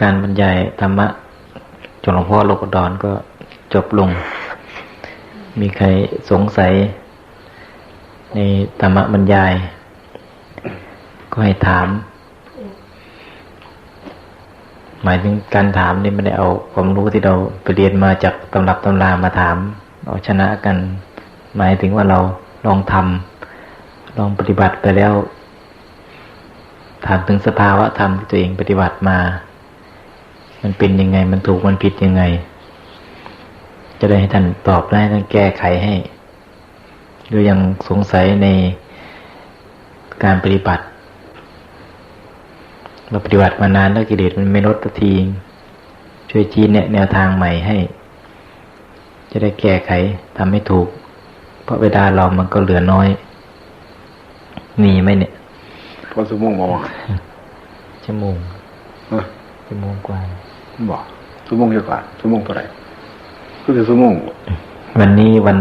การบรรยายธรรมะจนหลวงพ่อโลกดอนก็จบลง มีใครสงสัย ในธรรมะบรรยาย ก็ให้ถาม หมายถึงการถามนี่ไม่ได้เอาความรู้ที่เราไปเรียนมาจากตำรับตำรามาถาม เอาชนะกัน หมายถึงว่าเราลองทำลองปฏิบัติไปแล้วถามถึงสภาวะธรรมที่ตัวเองปฏิบัติมา มันเป็นยังไง มันถูกมันผิดยังไง จะได้ให้ท่านตอบได้ท่านแก้ไขให้หรือยังสงสัยในการปฏิบัติ เราปฏิบัติมานานแล้วกิเลสมันไม่ลดสักที ช่วยชี้แนะแนวทางใหม่ให้ จะได้แก้ไขทำให้ถูก เพราะเวลาเรามันก็เหลือน้อย มีไหมเนี่ยพอสมองมองชั่วโมงฮะชั่วโมงกว่า บอกสมองเยอะกว่าสมองเท่าไหร่ก็คือสมองวันนี้วัน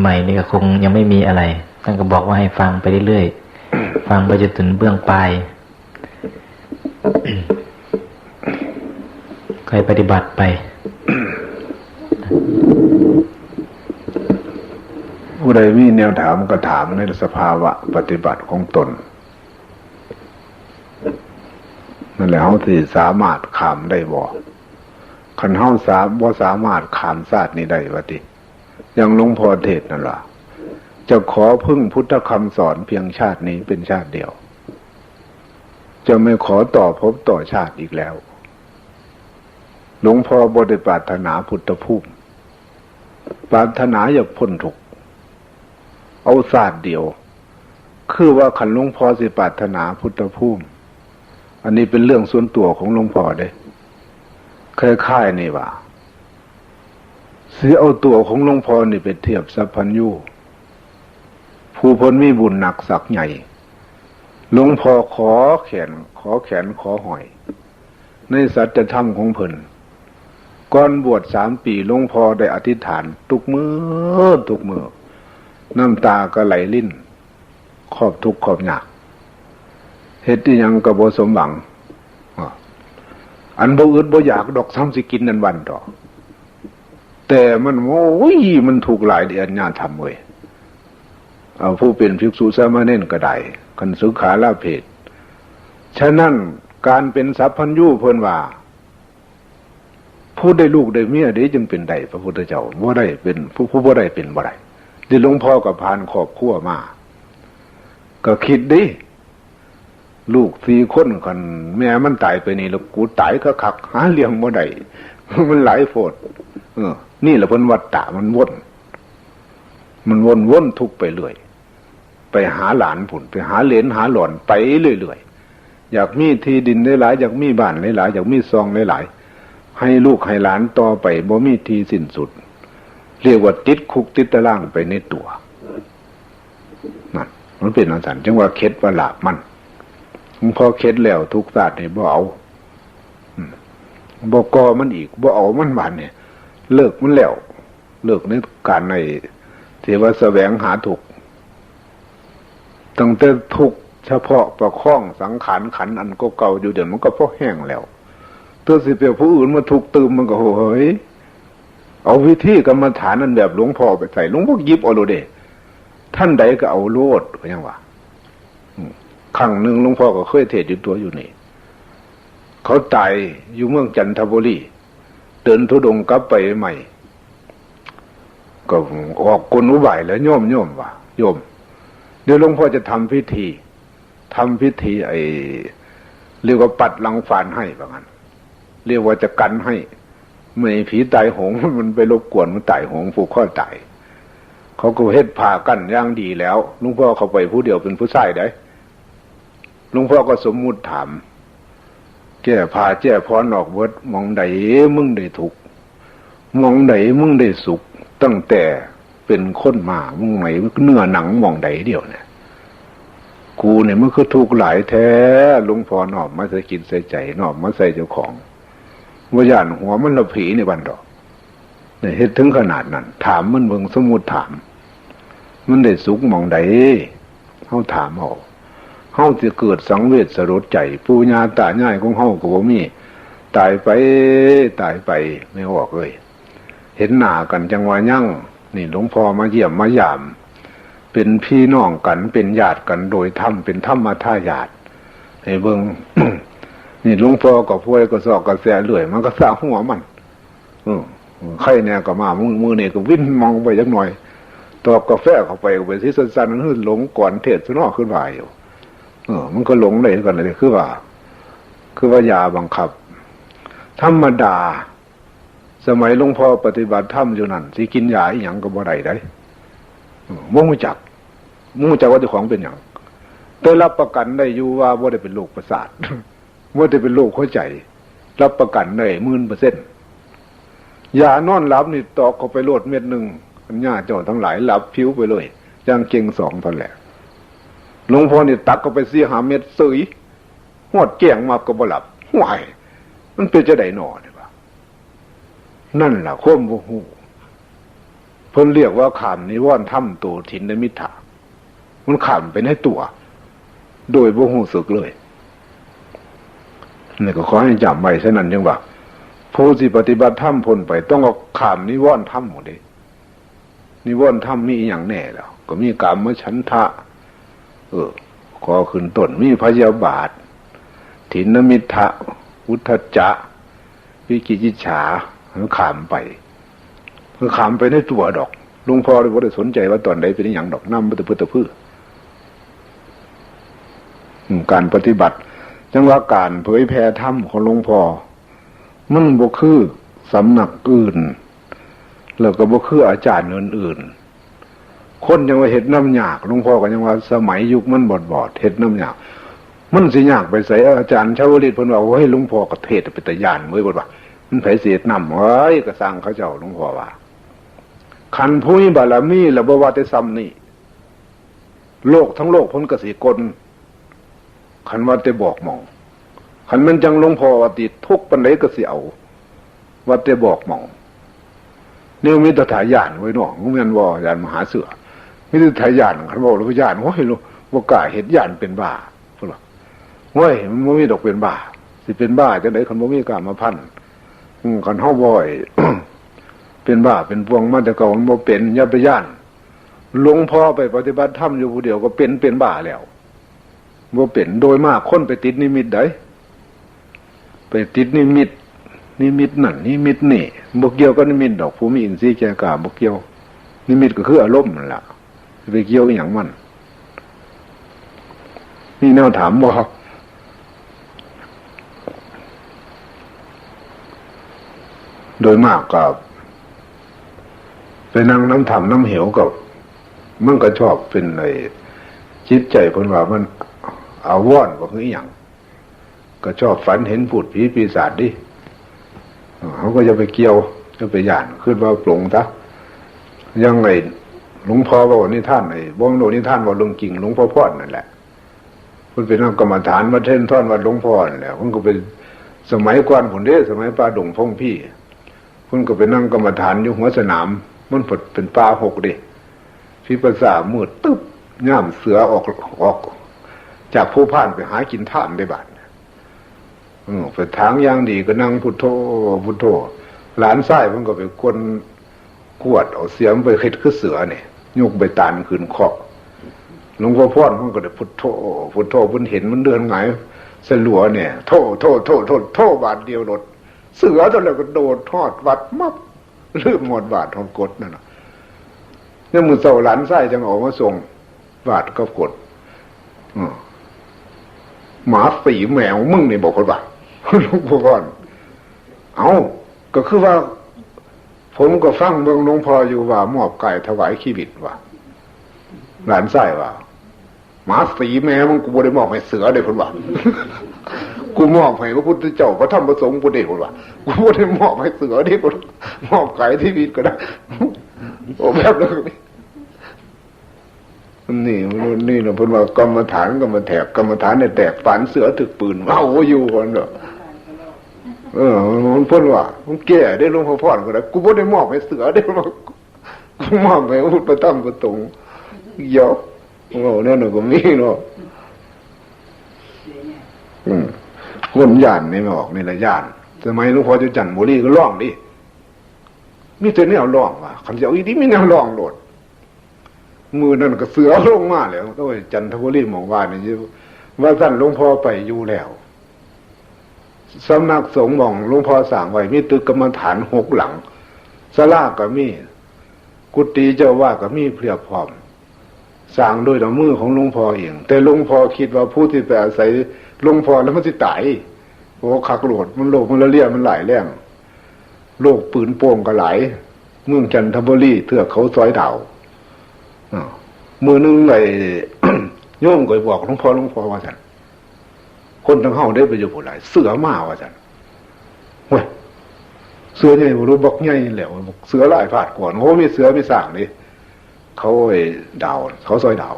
ใหม่ๆนี่ก็คงยังไม่มีอะไรท่านก็บอกว่าให้ฟังไปเรื่อยๆฟังไปจนถึงเบื้องปลายใครปฏิบัติไปผู้ใดมีแนวถามก็ถามในสภาวะปฏิบัติของตน นั่นแหละเขาที่สามารถขามได้บ่คันเฮาสามบ่าสามารถขามศาสตร์นี้ได้วะติยังหลวงพ่อเทศนั่นล่ะ จะขอพึ่งพุทธคำสอนเพียงชาตินี้เป็นชาติเดียว จะไม่ขอต่อพบต่อชาติอีกแล้วหลวงพ่อบได้ปรารถนาพุทธภูมิปรารถนาอยากพ้นทุกข์เอาศาสตร์เดียว คือว่าขันหลวงพ่อสิปรารถนาพุทธภูมิ อันนี้เป็นเรื่องส่วนตัวของหลวงพ่อเด้คล้ายๆนี่ว่าสิเอาตัวของหลวงพ่อนี่ไปเทียบสัพพัญญูผู้พ้นมีบุญหนักสักใหญ่หลวงพ่อขอแขน ขอแขนขอหอย ในสัจธรรมของเพิ่นก่อนบวชสามปีหลวงพ่อได้อธิษฐาน ทุกมือทุกมือน้ำตาก็ไหลลิ้นขอบทุกข์ขอบยาก เฮ็ดที่ยังกระโบสมหวังอันบ่อึดบ่อยากดอกซ้ำสิกินนันวันดอก แต่มันโอ้ยมันถูกหลายเดือนญาทำเว้ยเอาผู้เป็นภิกษุสามเณรก็ได้คันสุขาลาเพศฉะนั้นการเป็นสัพพัญญูเพิ่นว่าผู้ได้ลูกได้เมียได้จึงเป็นใดพระพุทธเจ้าบ่ได้เป็นผู้ผู้บ่ได้เป็นบ่ได้ที่หลวงพ่อกับพานครอบครัวมา ก็คิดดิ ลูกสี่คนกันแม่มันตายไปนี่แล้วกูตายก็คักหาเลี้ยงบ่ได้มันหลายโฟดเออ นี่แหละเพิ่นวัดตะมันวนมันวนวนทุกไปเรื่อยไปหาหลานผุนไปหาเหลนหาหล่อนไปเรื่อยๆอยากมีที่ดินหลายๆอยากมีบ้านหลายๆอยากมีซองหลายๆให้ลูกให้หลานต่อไปบ่มีทีสิ้นสุด เรียกว่าติดคุกติดตารางไปในตัวนั่นมันเป็นอันสันจังว่าเคล็ดว่าหลาบมัน พอเค็ดแล้ว ทุกศาสตร์เนี่ยบ่เอาบ่กอมันอีกบ่เอามันบานเนี่ย เลิกมันแล้ว เลิกในการในที่ว่าแสวงหาถูกตั้งแต่ทุกเฉพาะประคองสังขารขันอันก็เก่าอยู่เดี๋ยวมันก็พอแห้งแล้วตัวสิเปียผู้อื่นมาถูกตืมมันก็โหยเอาวิธีกรรมฐานนั้นแบบหลวงพ่อไปใส่หลวงพ่อยิบเอาโลเดท่านใดก็เอาโลดก็ยังว่า ครั้งหนึ่งหลวงพ่อก็เคยเทศอยู่ตัวอยู่นี่ เขาตายอยู่เมืองจันทบุรีเดินทุดงกลับไปใหม่ ก็ออกกลอุบายแล้วโยมโยมว่าโยม เดี๋ยวหลวงพ่อจะทำพิธีทำพิธี ไอเรียกว่าปัดลังฟานให้ประมาณเรียกว่าจะกันให้ไม่ผีตายหงมันไปรบกวนมันตายหงผูกข้อตายเขาก็เฮ็ดผ่ากันย่างดีแล้วลุงพ่อเขาไปผู้เดียวเป็นผู้ชายได้ ลุงพ่อก็สมมุติถาม แก้ผ่าแก้พอนอกเวิดมองใดมึงได้ถูกมองใดมึงได้สุข ตั้งแต่เป็นคนมามึงไหนเนื้อหนังมองใดเดียวเนี่ยกูเนี่ยมันคือทุกข์หลายแท้ลุงพ่อนอบมาใส่กินใส่ใจนอบมาใส่เจ้าของว่าย่านหัวมันละผีในบันดอกเนี่ยเฮ็ดถึงขนาดนั้น ถามมันเบิ่งสมุดถาม มันได้สุขมองใดเฮาถามเอา เฮาจะเกิดสังเวชสลดใจปูญาตาญ่ายของเฮาก็บ่มีตายไปตายไปไม่ออกเลย เห็นหน้ากันจังว่ายั่งนี่หลวงพ่อมาเยี่ยมมายาม เป็นพี่น้องกันเป็นญาติกันโดยธรรมเป็นธรรมท่าญาติให้เบิงนี่หลวงพ่อก็พูดก็สอกกระแสเลื่อย มันก็สร้างหัวมันอืมใครเนี่ยก็มามือมือเนี่ยก็วิ่นมองไปจักหน่อย ตอบกาแฟเข้าไปก็ไปที่สั้นๆนั้นหลงก่อนเทศน์ซะเนอกขึ้นมาอยู่ ออ มันก็หลงเลยกันเลยคือว่า คือว่ายาบังคับ ธรรมดา สมัยหลวงพ่อปฏิบัติธรรมอยู่นั่นสิกินยาอีหยังก็บ่ได้ได้มุ่งจักมุ่งจักว่าเจ้าของเป็นอย่างแต่รับประกันได้อยู่ว่าว่าได้เป็นโรคประสาทว่าได้เป็นโรคหัวใจ รับประกันได้หมื่นเปอร์เซ็นต์ยานอนหลับนี่ตอกเข้าไปโลดเม็ดหนึ่งอันญาเจ้าทั้งหลายหลับผิวไปเลยย่างเก่งสองตอนแหละ หลวงพ่อนี่ตักเข้าไปเสียหาเม็ดสยหอดแก่งมาก็บ่หลับห่วยมันเป็นจะได้หนอเนี่ยปะนั่นแหละข้อมโมหูเพิ่นเรียกว่าขามนิวรณ์ถ้ำตัวทินในมิถามันขามไปในตัว โดยบ่หูสึกเลยนี่ก็ขอให้จำไว้ฉะนั้นยังว่าผู้ที่ปฏิบัติธรรมพ้นไป ต้องเอาขามนิวรณ์ถ้ำหมดเลยนิวรณ์ถ้ำมีอย่างแน่แล้วก็มีกรรมฉันทะ เออขอขึ้นต้นมีพยาบาท ถินมิทะอุทจจะวิกิจิฉาขามไปคือขามไปในตัวดอกหลุงพ่อเลยว่าได้สนใจว่าตอนใดเป็นอย่างดอกน้ำพุทธพุทธพืชการปฏิบัติ จังว่าการเผยแผ่ธรรมของหลวงพ่อมันบ่คือสำนักอื่น แล้วก็บ่คืออาจารย์อื่นๆ คนยังว่าเห็ดน้ำยากหลวงพ่อก็ยังว่า สมัยยุคมันบอดบอดเห็ดน้ำยาก มันสิยากไปใส่อาจารย์ชาวลิตเพิ่นว่าโอ้ยหลวงพ่อกระเทศเป็นตะยานเมื่อบ่ว่ามันไผเสียดนำเอ้ยก็สร้างเขาเจ้าหลวงพ่อว่าคันผู้มีบารมีแล้วบ่ว่าแต่ซ้ำนี่โลกทั้งโลกพ้นกสิกลคันว่าแต่บอกมองคันมันจังหลวงพ่อว่าติดทุกปันไดก็สิเอาว่าแต่บอกมองเนี่ยมีตถายานไว้หน้องงแม่นว่ายานมหาเสือ มีแต่ทายานคันบอกหลวงพ่อยานโอ้ยบ่กล้าเห็นยานเป็นบ้าพุ่นว่าเว้ยมันบ่มีดอกเป็นบ้า สิเป็นบ้าจะได้คันบ่มีกามาพันอืมคันเฮาบ่อยเป็นบ้าเป็นพวงมาแต่เก่ามันบ่เป็นย่าไปย่านหลวงพ่อไปปฏิบัติธรรมอยู่ผู้เดียวก็เป็นเป็นบ้าแล้วบ่เป็นโดยมากคนไปติดนิมิตได้ไปติดนิมิตนิมิตนั่นนิมิตนี่บ่เกี่ยวกับนิมิตดอกผู้มีอินทรีย์แก่กาบ่เกี่ยว นิมิตก็คืออารมณ์นั่นแหละ ไปเกี่ยวอย่างมัน นี่แนวถามบ่โดยมากกับไปนั่งน้ำถามน้ำเหวกับมันก็ชอบเป็นในจิตใจคนว่ามันเอาว่อนว่าคืออหย่างก็ชอบฝันเห็นผุดผีปีศาจดิเขาก็จะไปเกี่ยวจะไปหยานขึ้นว่าปลงซะยังไง หลวงพ่อว่านี่ท่านไอ้บ้องโนนี่ท่านว่าลงกิ่งหลวงพ่อพ่อนั่นแหละคุณเป็นนักกรรมฐานมาเท่นท่อนวัดหลวงพ่อนี่แหละคุณก็เป็นสมัยก่อนผมเด้สมัยป้าดงพงพี่คุณก็เป็นนั่งกรรมฐานอยู่หัวสนาม มันผดเป็นป้าหกดิพิภาษามืดตึ๊บย่ามเสือออกออก จากผู้พ่านไปหากินท่านได้บาดอืมไปทางย่างดีก็นั่งพุทโธพุทโธหลานไส้มันก็ไปกวน กวดเอาเสียมไปเฮ็ดคือเสือเนี่ยยกใบตาลขึ้นเคาะหลวงพ่อพ่อนมันก็ได้พุทโธพุทโธเพิ่นเห็นมันเดินไงสลัวเนี่ย โทษโทษโทษโทษโทษบาทเดียวโดดเสือตอนแรกก็โดดทอดวัดมับลืมหมดบาททอนกดนั่นน่ะนี่มือเสาหลานไส้จังออกมาส่งบาทก็กดหมาสีแมวมึงนี่บอกคนว่าหลวงพ่อพ่อน เอาก็คือว่า ผมก็ฟังเมืองหลวงพ่ออยู่ว่ามอบไก่ถวายขี้บิดว่าหลานไส้ว่าหมาสีแม่มึงกูบ่ได้มอบให้เสือเด้คนว่ากูมอบให้พระพุทธเจ้าพระธรรมพระสงฆ์กูเด้คนว่ากูบ่ได้มอบให้เสือเด้คนมอบไก่ที่บิดก็ได้โอ้แบบเลยนี่นี่เราพูดว่ากรรมฐานกรรมแถบกรรมฐานเนี่ยแตกฝันเสือถึกปืนเมาอยู่คนเด้อ เออมันพูดว่ามันแก่ได้ลงพ่อพ่อนก็ได้กูบ่ได้มอบให้เสือได้บอกกูมอบให้พระพุทธพระธรรมพระสงเยอะโอ้เนี่ยหนูก็มีเนาะอืมคนย่านนี่ไม่ออกนี่ละย่านสมัยหลวงพ่อจะจันทบุรีก็ร้องดิมีแต่แนวร้องว่ะคันจะเอาอีดีมีแนวร้องโดดมือนั่นก็เสือลงมาแล้วก็ไปจันทบุรีหมองว่านี่ยว่าท่นหลวงพ่อไปอยู่แล้ว สำนักสงฆ์มองหลวงพ่อสั่งไว้มีตึกกรรมฐานหกหลังสลาก็มี กุฏิเจ้าว่าก็มีเพียบพร้อมสร้างด้วยน้ำมือของหลวงพ่อเอง แต่หลวงพ่อคิดว่าผู้ที่ไปอาศัยหลวงพ่อแล้วมันจะตายโอ้ขักโหลดมันโลกมันละเลียมันหลายแรงโลกปืนโป่งก็หลายเมืองจันทบุรีเถือกเขาซอยดาวอ้ามือหนึงไอ้โยมก็บอกหลวงพ่อหลวงพ่อว่าสัน คนทั้งเฮาได้ไปอยู่ผู้หลาย เสือมาว่าสันเว้ยเสือใหญ่บรู้บอกใหญ่แหล้วบอกเสือหลายผาดก่อนโอ้มีเสือมีสร้างนี่เขาไอ้ดาวเขาซอยดาว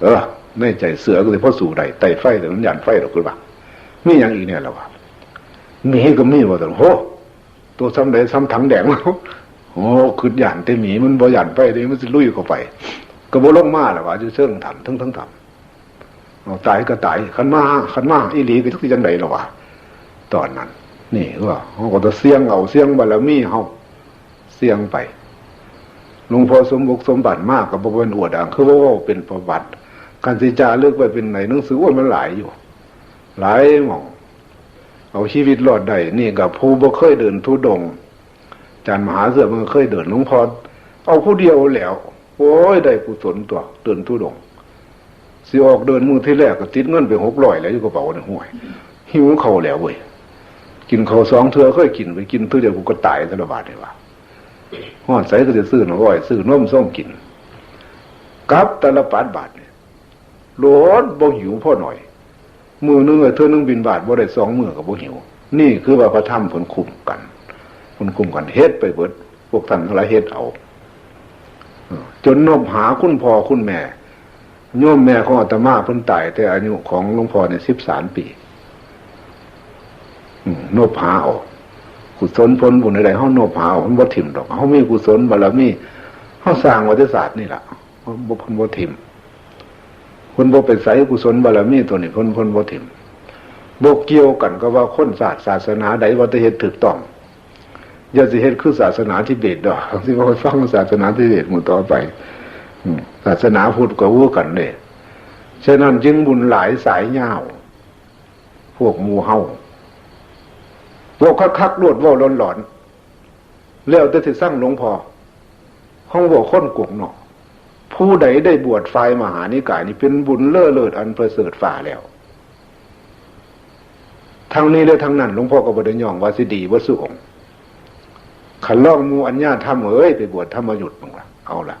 เออในใจเสือก็เลยพ่อสู่ใดไต่ไฟแต่มันยันไฟหรอกคือว่ามีอย่างอีกเนี่ยแล้ววะมีก็มีว่าแต่โหตัวซ้ำใดซ้ำถังแดงแล้วโอ้คือหยานแต่หมีมันบ่หยานไปเลยมันสิลุยเข้าไป ก็บ่ลงมาแล้วว่าจะเชิงทำทั้งทั้งทำ เอาตายก็ตายขันมาขันมาอีหลีก็จักสิจังไดล่ะวะตอนนั้น นี่ว่าเฮาก็จะเสี่ยงเอาเสี่ยงบารมีเฮาเสี่ยงไปหลวงพ่อสมบุกสมบัติมากก็บ่เป็นอวดอ่างคือว่าเว้าเป็นประวัติการสิจาเลือกไปเป็นไหนหนังสือว่ามันหลายอยู่ หลายหมองเอาชีวิตรอดได้นี่กับผู้บ่เคยเดินทุดงจารย์มหาเสือมันเคยเดินหลวงพ่อเอาผู้เดียวแล้วโอ้ยได้กุศลตัวเดินทุดง สิออกเดินมือที่แรกก็ติดเงินไปหกร้อยแล้วอยู่กระเป๋าเนี่ยห่วยหิวเขาวแล้วเว้ยกินเขาวสองเทือเคยกินไปกินเทือเดียวกูก็ตายตลบาทเลยว่ะหอดใส่ก็จะซื้อหน่อยซื้อนมส้มกินกับตละปาดบาทเนี่ยโลดบ่หิวพ่อหน่อย มือนึงเออเธอนึงบินบาทบ่ได้สองมือกับบ่หิว นี่คือว่าพระธรรมผลคุมกันคนกลุ่มกันเฮ็ดไปเบิดพวกท่านทั้งหลายเฮ็ดเอาจนนบหาคุณพ่อคุณแม่ โยมแม่ของอาตมาเพิ่นตายแต่อายุของหลวงพ่อเนี่ยสิบสามปีอืมนบหาเอากุศลผลบุญใดๆเฮาโนบหาเอามันบ่ถิ่มดอกเฮามีกุศลบารมีเฮาสร้างวัฏศาสตร์นี่แหละเฮาบ่เพิ่นบ่ถิ่มเพิ่นบ่เป็นไสกุศลบารมีตัวนี้เพิ่นเพิ่นบ่ถิ่มบ่เกี่ยวกันก็ว่าคนศาสตร์ศาสนาใดว่าจะเฮ็ดถูกต้องอย่าสิเฮ็ดคือศาสนาทิเบตดอกสิบ่ฟังศาสนาทิเบตหมู่ต่อไป ศาสนาพุทธก็วู้กันเด้ฉะนั้นจึงบุญหลายสายยาวพวกมูเฮาพวกคักๆรวดเว้าหลอนๆแล้วแต่สิสร้างหลวงพ่อห้องบ่คนกวงเนาะผู้ใดได้บวชฝ่ายมหานิกายนี่เป็นบุญเลิศเลิศอันประเสริฐฝ่าแล้วทั้งนี้และทั้งนั้นหลวงพ่อก็บดย่องว่าสิดีว่าสุองขันล่องมูอัญญาทำเอ้ยไปบวชธรรมยุทธ์มึงละเอาละ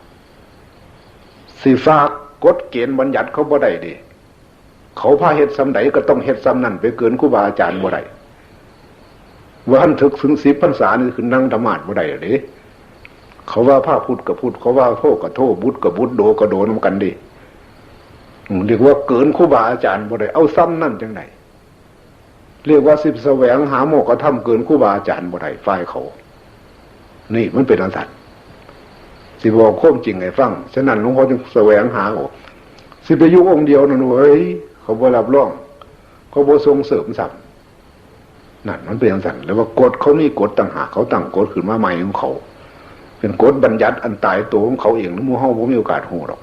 สีฟ้ากกฎเกณฑ์บัญญัติเขาบ่ได้ดิเขาพาเฮ็ดซ้ำใดก็ต้องเฮ็ดซ้ำนั่นไปเกินครูบาอาจารย์บ่ได้ว่าหันถึกถึงสิบพรรษานี่คือนั่งธรรมาสบ่ได้เดิเขาว่าพระพุทธกับพุทธเขาว่าโทษกับโทษบุตรกับบุตรโดกับโดนํกันดิเรียกว่าเกินครูบาอาจารย์บ่ได้เอาซ้ำนั่นจังไหนเรียกว่าสิบแสวงหาโมกระทำเกินครูบาอาจารย์บ่ได้ฝ่ายเขา นี่มันเป็นอันสัตว์ สิบอกโค้มจริงไงฟังฉะนั้นหลวงพ่อจึงแสวงหาโอ้สิไปยุองค์เดียวนั่นเว้ยเขาบ่รับรองเขาบ่ทรงเสริมสัมนั่นมันเป็นอันสัตว์แล้วว่ากฎเขามีกฎต่างหากเขาตั้งกฎขึ้นมาใหม่ของเขา เป็นกฎบัญญัติอันตายตัวของเขาเองหรือมู่เฮาบ่มีโอกาสหูหรอก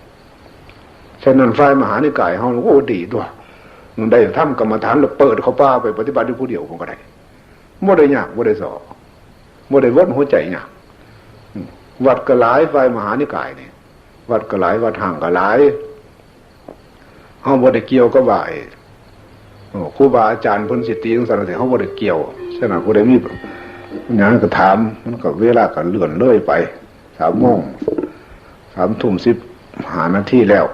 ฉะนั้นฝ่ายมหานิกายเฮาโอ้ดีด้วยมันได้ทำกรรมฐานแล้วเปิดเขาป้าไปปฏิบัติด้วยผู้เดียวผมก็ได้บ่ได้ยากบ่ได้สอบ่ได้วัดหัวใจยอืม วัดกระหลายไฟมหานิกายเนี่ยวัดกระหลายวัดห่างกระหลายเฮาบ่ได้เกี่ยวกับว่าไอ้โอ้ครูบาอาจารย์พิ่นสิตีจังซั่นแต่เฮาบ่ได้เกี่ยวฉะนั้นผู้ใดมีหยังก็ถามมันก็เวลาก็เลื่อนเลื่อยไป3โมง3ทุ่ม10หานาทีแล้ว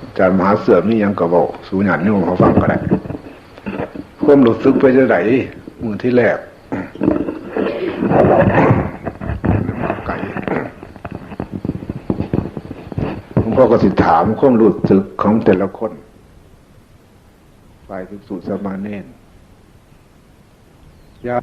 อาจารย์มหาเสือมียังก็เว้าสู่ญาติโยมเขาฟังก็ได้ความรู้สึกไปจะไหนมือที่แรก ไก่หลวงพ่อก็สิถามความรู้สึกของแต่ละคนฝ่ายภิกษุสาเนนยา